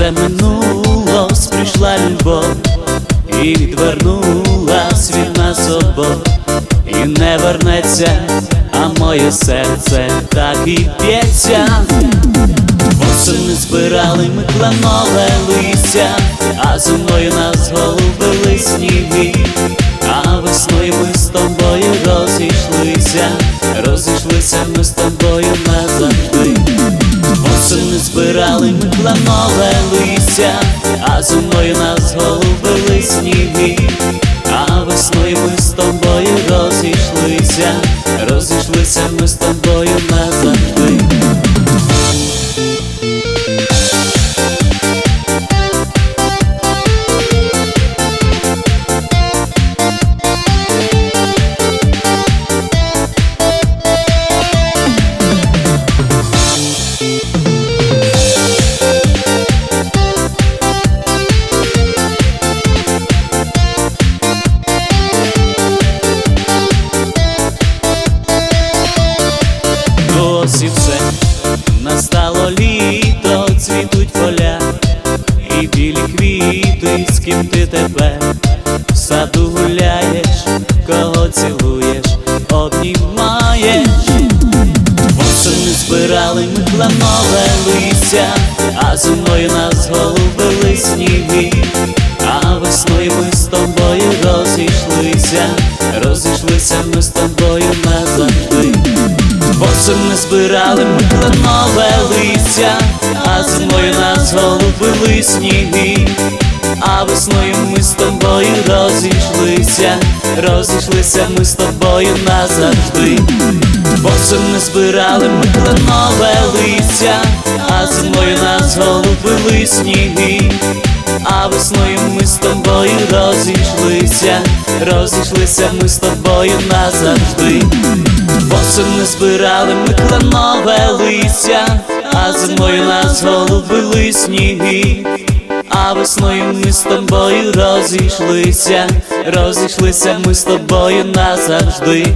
все, минулось, прийшла любов, і відвернулась від нас обох, і не вернеться, а моє серце так і б'ється. Восени збирали ми кленове листя, а зимою нас голубили сніги, а весною ми з тобою розійшлися, розійшлися ми з тобою назавжди. Збирали ми листя, а зимою нас голубили сніги, а весною ми з тобою розійшлися, розійшлися ми з тобою назавжди. Настало літо, цвітуть поля, і білі квіти, з ким ти тепер в саду гуляєш, кого цілуєш, обнімаєш. Восени збирали ми кленове листя, а зимою нас голубили сніги, а весною ми з тобою розійшлися, розійшлися ми з тобою назавжди. Восени збирали ми кленове листя, а зимою нас голубили сніги, а весною ми з тобою розійшлися, розійшлися ми з тобою назавжди. Восени збирали ми кленове листя, а зимою нас голубили сніги, а весною ми з тобою розійшлися, розійшлися ми з тобою назавжди. Восени збирали ми кланове листя, а зимою нас голубили сніги, а весною ми з тобою розійшлися, розійшлися ми з тобою назавжди.